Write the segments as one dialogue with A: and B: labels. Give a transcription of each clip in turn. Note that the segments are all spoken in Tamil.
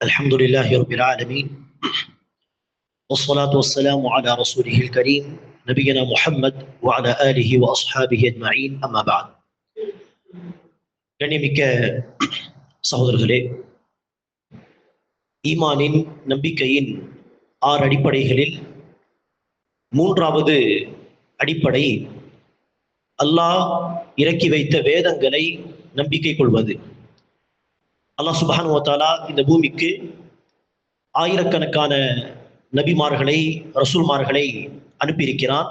A: الحمد لله رب العالمين والصلاة والسلام على رسوله الكريم نبينا محمد وعلى آله وأصحابه أجمعين أما بعد கண்ணியமிக்க சகோதரர்களே ஈமானின் நம்பிக்கையின் ஆறு அடிப்படைகளில் மூன்றாவது அடிப்படை அல்லாஹ் இறக்கி வைத்த வேதங்களை நம்பிக்கை கொள்வது அல்லாஹ் சுபானுவத்தாலா இந்த பூமிக்கு ஆயிரக்கணக்கான நபிமார்களை ரசூல்மார்களை அனுப்பியிருக்கிறான்.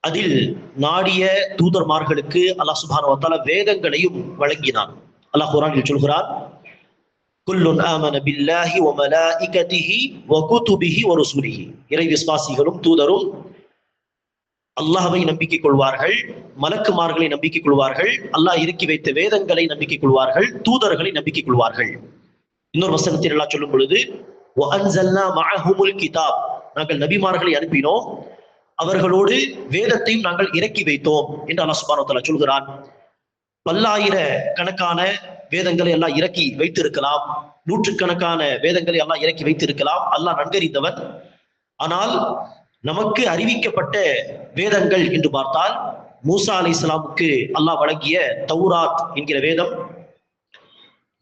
A: அதில் நாடிய தூதர்மார்களுக்கு அல்லாஹ் சுபானுவத்தாலா வேதங்களையும் வழங்கினான். அல்லாஹ் குரானில் சொல்கிறான் குல்லுன் ஆமன பில்லாஹி இறை விசுவாசிகளும் தூதரும் அல்லாஹவை நம்பிக்கை கொள்வார்கள் மலக்குமார்களை நம்பிக்கை கொள்வார்கள் அல்லாஹ் இறக்கி வைத்த வேதங்களை நம்பிக்கை கொள்வார்கள் தூதர்களை நம்பிக்கை கொள்வார்கள் இன்னொரு வசனத்தில் எல்லாம் சொல்லும் பொழுது கிதாப். நாங்கள் நபிமார்களை அனுப்பினோம். அவர்களோடு வேதத்தையும் நாங்கள் இறக்கி வைத்தோம் என்று அல்லா சுபானோத்தலா சொல்கிறான். பல்லாயிர கணக்கான வேதங்களை எல்லாம் இறக்கி வைத்திருக்கலாம். நூற்றுக்கணக்கான வேதங்களை எல்லாம் இறக்கி வைத்திருக்கலாம். அல்லாஹ் நன்கறிந்தவன். ஆனால் நமக்கு அறிவிக்கப்பட்ட வேதங்கள் என்று பார்த்தால் மூசா அலி இஸ்லாமுக்கு அல்லாஹ் வழங்கிய தௌராத் என்கிற வேதம்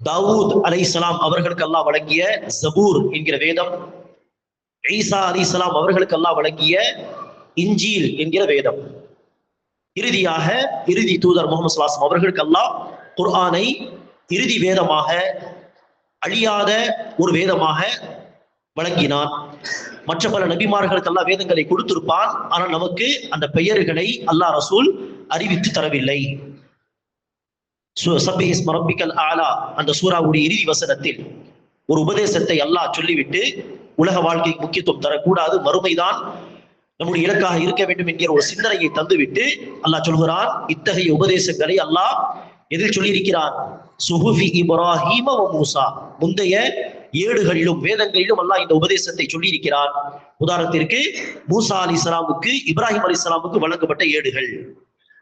A: தாவூத் அலை இஸ்லாம் அவர்களுக்கு அல்லாஹ் வழங்கிய ஜபூர் என்கிற வேதம் ஈசா அலி இஸ்லாம் அவர்களுக்கு அல்லாஹ் வழங்கிய இஞ்சீல் என்கிற வேதம். இறுதியாக இறுதி தூதர் முகமது சுலாசம் அவர்களுக்கு அல்லாஹ் குர்ஆனை இறுதி வேதமாக அழியாத ஒரு வேதமாக வழங்கினான். மற்ற பல நபிமார்களுக்கு எல்லாம் வேதங்களை கொடுத்திருப்பான். ஆனால் நமக்கு அந்த பெயர்களை அல்லாஹ் ரசூல் அறிவித்து தரவில்லை. ஆலா அந்த சூறாவுடைய இறுதி வசனத்தில் ஒரு உபதேசத்தை அல்லாஹ் சொல்லிவிட்டு உலக வாழ்க்கைக்கு முக்கியத்துவம் தரக்கூடாது மறுமைதான் நம்முடைய இலக்காக இருக்க வேண்டும் என்கிற ஒரு சிந்தனையை தந்துவிட்டு அல்லாஹ் சொல்கிறான் இத்தகைய உபதேசங்களை அல்லாஹ் எதில் சொல்லியிருக்கிறார்? சுகுஃபி இப்ராஹிம மூசா. முந்தைய ஏடுகளிலும் வேதங்களிலும் அல்லாஹ் இந்த உபதேசத்தை சொல்லியிருக்கிறார். உதாரணத்திற்கு மூசா அலி இஸ்லாமுக்கு இப்ராஹிம் அலி இஸ்லாமுக்கு வழங்கப்பட்ட ஏடுகள்.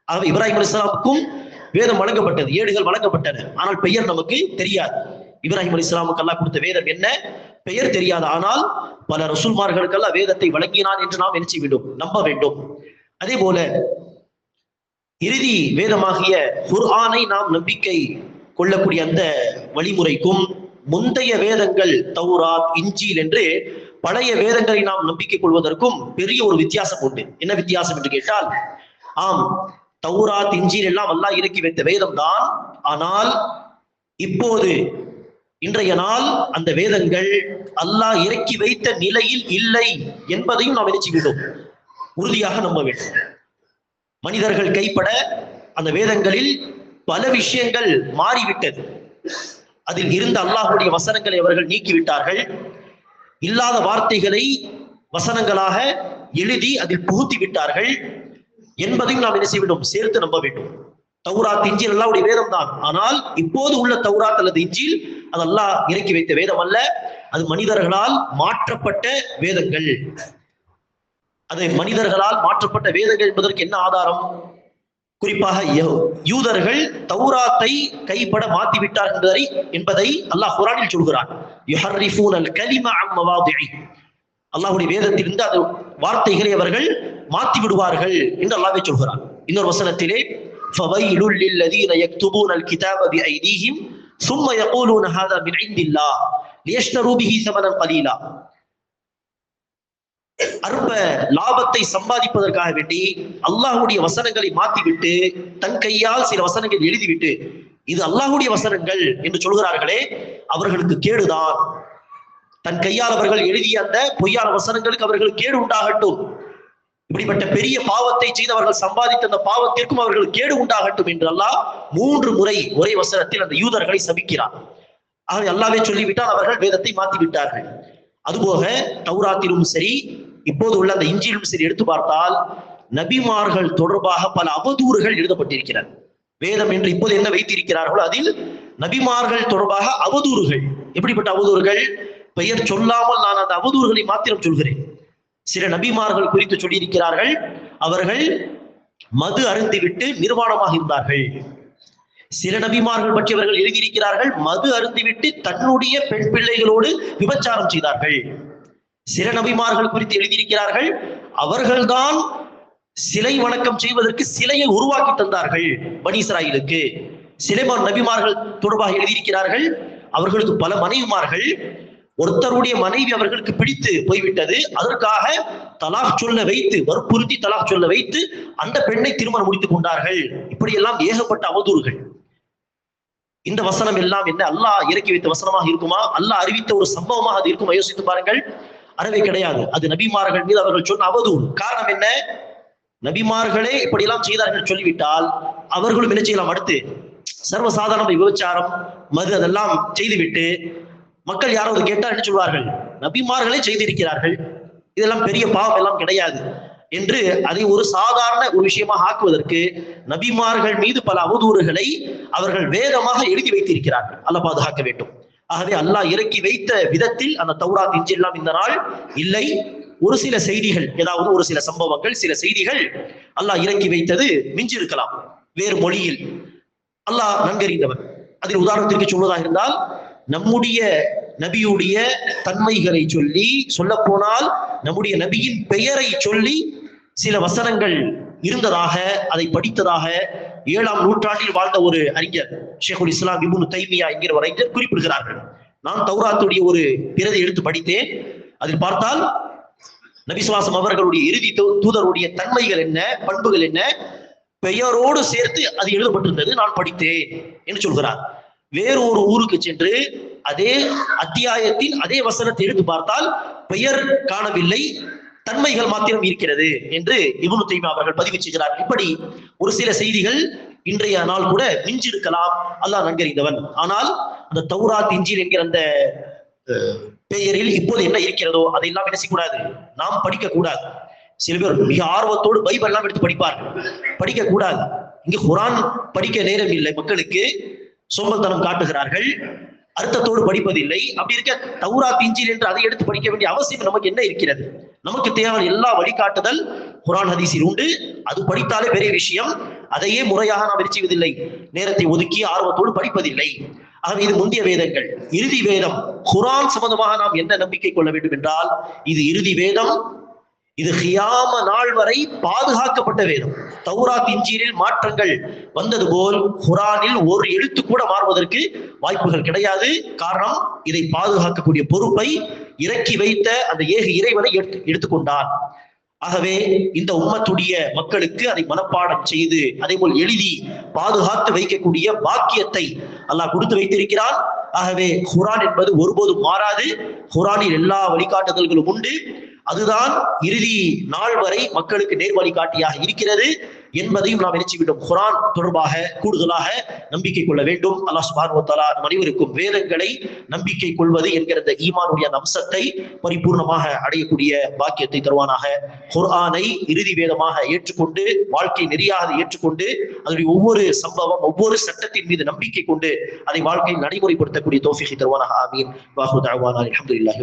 A: ஆகவே இப்ராஹிம் அலி இஸ்லாமுக்கும் வேதம் வழங்கப்பட்டது ஏடுகள் வழங்கப்பட்டன. ஆனால் பெயர் நமக்கு தெரியாது. இப்ராஹிம் அலி இஸ்லாமுக்கு அல்லாஹ் கொடுத்த வேதம் என்ன? பெயர் தெரியாது. ஆனால் பல ரசூல்மார்களுக்கெல்லாம் வேதத்தை வழங்கினான் என்று நாம் நினைச்சு வேண்டும் நம்ப வேண்டும். அதே போல இறுதி வேதமாகிய குர்ஆனை நாம் நம்பிக்கை கொள்ளக்கூடிய அந்த வழிமுறைக்கும் முந்தைய வேதங்கள் தௌராத் இஞ்சில் என்று பழைய வேதங்களை நாம் நம்பிக்கை கொள்வதற்கும் பெரிய ஒரு வித்தியாசம் உண்டு. என்ன வித்தியாசம் என்று கேட்டால் ஆம் தௌராத் இஞ்சில் எல்லாம் அல்லாஹ் இறக்கி வைத்த வேதம் தான் ஆனால் இப்போது இன்றைய நாள் அந்த வேதங்கள் அல்லாஹ் இறக்கி வைத்த நிலையில் இல்லை என்பதையும் நாம் நினைச்சு விடும் உறுதியாக நம்ப வேண்டும். மனிதர்கள் கைப்பட அந்த வேதங்களில் பல விஷயங்கள் மாறிவிட்டது. அதில் இருந்த அல்லாஹுடைய வசனங்களை அவர்கள் நீக்கிவிட்டார்கள். இல்லாத வார்த்தைகளை வசனங்களாக எழுதி அதில் புகுத்தி விட்டார்கள் என்பதையும் நாம் என்ன செய்ய வேண்டும் சேர்த்து நம்ப வேண்டும். தௌராத் இஞ்சில் அல்லாவுடைய வேதம் தான். ஆனால் இப்போது உள்ள தௌராத் அல்லது இஞ்சில் அது அல்லாஹ் இறக்கி வைத்த வேதம் அல்ல. அது மனிதர்களால் மாற்றப்பட்ட வேதங்கள். அது மனிதர்களால் மாற்றப்பட்ட வேதங்கள் என்பதற்கு என்ன ஆதாரம் குறிப்பாக யூதர்கள் தௌராத்தை கைப்பட மாத்தி விட்டார் என்பதை என்பதை அல்லாஹ் குரானில் சொல்கிறான் அல்லாஹுடைய வேதத்திலிருந்து அது வார்த்தைகளை அவர்கள் மாத்தி விடுவார்கள் என்று அல்லாவே சொல்கிறான் இன்னொரு வசனத்திலே فويل للذين يكتبون الكتاب بأيديهم ثم يقولون هذا من عند الله ليشتروا به ثمنا قليلا அற்ப லாபத்தை சம்பாதிப்பதற்காக வேண்டி அல்லாஹுடைய வசனங்களை மாத்திவிட்டு தன் கையால் சில வசனங்கள் எழுதிவிட்டு இது அல்லாஹுடைய வசனங்கள் என்று சொல்கிறார்களே அவர்களுக்கு கேடுதான். தன் கையால் அவர்கள் எழுதிய அந்த பொய்யான வசனங்களுக்கு அவர்கள் கேடு உண்டாகட்டும். இப்படிப்பட்ட பெரிய பாவத்தை செய்து அவர்கள் சம்பாதித்த அந்த பாவத்திற்கும் அவர்கள் கேடு உண்டாகட்டும் என்று அல்லாஹ் மூன்று முறை ஒரே வசனத்தில் அந்த யூதர்களை சபிக்கிறார் ஆகவே அல்லாவே சொல்லிவிட்டால் அவர்கள் வேதத்தை மாத்தி விட்டார்கள் அதுபோக தௌராத்திலும் சரி இப்போது உள்ள அந்த இஞ்சியிலும் சரி எடுத்து பார்த்தால் நபிமார்கள் தொடர்பாக பல அவதூறுகள் எழுதப்பட்டிருக்கிறது. வேதம் என்று இப்போது என்ன வைத்திருக்கிறார்களோ அதில் நபிமார்கள் தொடர்பாக அவதூறுகள். எப்படிப்பட்ட அவதூறுகள்? பெயர் சொல்லாமல் நான் அந்த அவதூறுகளை மாத்திரம் சொல்கிறேன். சில நபிமார்கள் குறித்து சொல்லியிருக்கிறார்கள் அவர்கள் மது அருந்திவிட்டு நிர்வாணமாக இருந்தார்கள். சில நபிமார்கள் பற்றி அவர்கள் எழுதியிருக்கிறார்கள் மது அருந்திவிட்டு தன்னுடைய பெண் பிள்ளைகளோடு விபச்சாரம் செய்தார்கள். சில நபிமார்கள் குறித்து எழுதியிருக்கிறார்கள் அவர்கள்தான் சிலை வணக்கம் செய்வதற்கு சிலையை உருவாக்கி தந்தார்கள் பனி இஸ்ராயிலுக்கு. சிலைமான் நபிமார்கள் தொடர்பாக எழுதியிருக்கிறார்கள் அவர்களுக்கு பல மனைவிமார்கள் ஒருத்தருடைய மனைவி அவர்களுக்கு பிடித்து போய்விட்டது அதற்காக தலாக் சொல்ல வைத்து வற்புறுத்தி தலாக் சொல்ல வைத்து அந்த பெண்ணை திருமணம் முடித்துக் கொண்டார்கள். இப்படியெல்லாம் ஏகப்பட்ட அவதூறுகள். இந்த வசனம் எல்லாம் என்ன? அல்லாஹ் இறக்கி வைத்த வசனமாக இருக்குமா? அல்லாஹ் அறிவித்த ஒரு சம்பவமாக அது இருக்குமா. யோசித்து பாருங்கள். அறவே கிடையாது. அது நபிமார்கள் மீது அவர்கள் சொன்ன அவதூறு. காரணம் என்ன? நபிமார்களே இப்படியெல்லாம் செய்தார்கள் சொல்லிவிட்டால் அவர்களும் என்ன செய்யலாம்? அடுத்து சர்வசாதாரண விபச்சாரம் மது அதெல்லாம் செய்துவிட்டு மக்கள் யாராவது கேட்டால் என்ன சொல்வார்கள்? நபிமார்களே செய்திருக்கிறார்கள். இதெல்லாம் பெரிய பாவம் எல்லாம் கிடையாது என்று அதை ஒரு சாதாரண ஒரு விஷயமாக ஆக்குவதற்கு நபிமார்கள் மீது பல அவதூறுகளை அவர்கள் வேதமாக எழுதி வைத்திருக்கிறார்கள். அல்ல பாதுகாக்க வேண்டும். ஆகவே அல்லாஹ் இறக்கி வைத்த விதத்தில் அந்த தௌராத் இஞ்செல்லாம் இந்த நாள் இல்லை. ஒரு சில செய்திகள் ஏதாவது ஒரு சில சம்பவங்கள் சில செய்திகள் அல்லாஹ் இறக்கி வைத்தது மிஞ்சி இருக்கலாம் வேறு மொழியில். அல்லாஹ் நன்கறிந்தவர் அதில் உதாரணத்திற்கு சொல்வதாக இருந்தால் நம்முடைய நபியுடைய தன்மைகளை சொல்லி சொல்ல போனால் நம்முடைய நபியின் பெயரை சொல்லி சில வசனங்கள் இருந்ததாக அதை படித்ததாக ஏழாம் நூற்றாண்டில் வாழ்ந்த ஒரு அறிஞர் ஷேகுல் இஸ்லாம் இபுன் தைமியா என்கிற ஒரு அறிஞர் குறிப்பிடுகிறார்கள். நான் தௌராத்துடைய ஒரு பிரதி எடுத்து படித்தேன். அதில் பார்த்தால் நபிசுவாசம் அவர்களுடைய இறுதி தூதருடைய தன்மைகள் என்ன பண்புகள் என்ன பெயரோடு சேர்த்து அது எழுதப்பட்டிருந்தது நான் படித்தேன் என்று சொல்கிறார். வேறு ஒரு ஊருக்கு சென்று அதே அத்தியாயத்தின் அதே வசனத்தை எடுத்து பார்த்தால் பெயர் காணவில்லை தன்மைகள் மாத்திரம் இருக்கிறது என்று இபுனு தைமா அவர்கள் பதிவு செய்கிறார். இப்படி ஒரு சில செய்திகள் இன்றைய நாள் கூட மிஞ்சிருக்கலாம் அல்லாஹ் நன்கறிந்தவன். ஆனால் அந்த தௌராத் இஞ்சில் என்கிற அந்த பெயரில் இப்போது என்ன இருக்கிறதோ அதையெல்லாம் என்ன செய்யக்கூடாது? நாம் படிக்க கூடாது சில பேர் மிக ஆர்வத்தோடு பைபிள் எல்லாம் எடுத்து படிப்பார்கள் படிக்க கூடாது இங்கு குரான் படிக்க நேரம் இல்லை மக்களுக்கு. சோம்பல்தனம் காட்டுகிறார்கள். அர்த்தத்தோடு படிப்பதில்லை. அப்படி இருக்க தௌரா பிஞ்சில் என்று அதை எடுத்து படிக்க வேண்டிய அவசியம் நமக்கு என்ன இருக்கிறது? நமக்கு தேவையான எல்லா வழிகாட்டுதல் குரான் ஹதீஸில் உண்டு. அது படித்தாலே பெரிய விஷயம். அதையே முறையாக நாம் செய்வதில்லை? நேரத்தை ஒதுக்கி ஆர்வத்தோடு படிப்பதில்லை. ஆகவே இது முந்தைய வேதங்கள். இறுதி வேதம். குரான் சம்பந்தமாக நாம் என்ன நம்பிக்கை கொள்ள வேண்டும் என்றால் இது இறுதி வேதம். இது ஹியாம நாள் வரை பாதுகாக்கப்பட்ட வேதம். தௌராத் இஞ்சீரில் மாற்றங்கள் வந்தது போல் குரானில் ஒரு எழுத்து கூட மாறுவதற்கு வாய்ப்புகள் கிடையாது. காரணம் இதை பாதுகாக்கக்கூடிய பொறுப்பை இறக்கி வைத்த அந்த ஏக இறைவனை எடுத்து எடுத்துக்கொண்டார் ஆகவே இந்த உம்மத்துடைய மக்களுக்கு அதை மனப்பாடம் செய்து அதே போல் எழுதி பாதுகாத்து வைக்கக்கூடிய பாக்கியத்தை அல்லாஹ் கொடுத்து வைத்திருக்கிறான். ஆகவே குரான் என்பது ஒருபோதும் மாறாது. குரானில் எல்லா வழிகாட்டுதல்களும் உண்டு. அதுதான் இறுதி நாள் வரை மக்களுக்கு நேர் வழிகாட்டியாக இருக்கிறது. என்பதையும் நாம் நினைச்சுவிட்டோம் குரான் தொடர்பாக கூடுதலாக நம்பிக்கை கொள்ள வேண்டும். அல்லாஹ் சுபானுவத்தாலா நம் அனைவருக்கும் வேதங்களை நம்பிக்கை கொள்வது என்கிற இந்த ஈமானுடைய அம்சத்தை பரிபூர்ணமாக அடையக்கூடிய பாக்கியத்தை தருவானாக. குர்ஆனை இறுதி வேதமாக ஏற்றுக்கொண்டு வாழ்க்கை நெறியாக ஏற்றுக்கொண்டு அதனுடைய ஒவ்வொரு சம்பவம் ஒவ்வொரு சட்டத்தின் மீது நம்பிக்கை கொண்டு அதை வாழ்க்கையில் நடைமுறைப்படுத்தக்கூடிய தோஃபிகை தருவானாக. ஆமீன். வாஹு தாவானா அலமதுல்லாஹி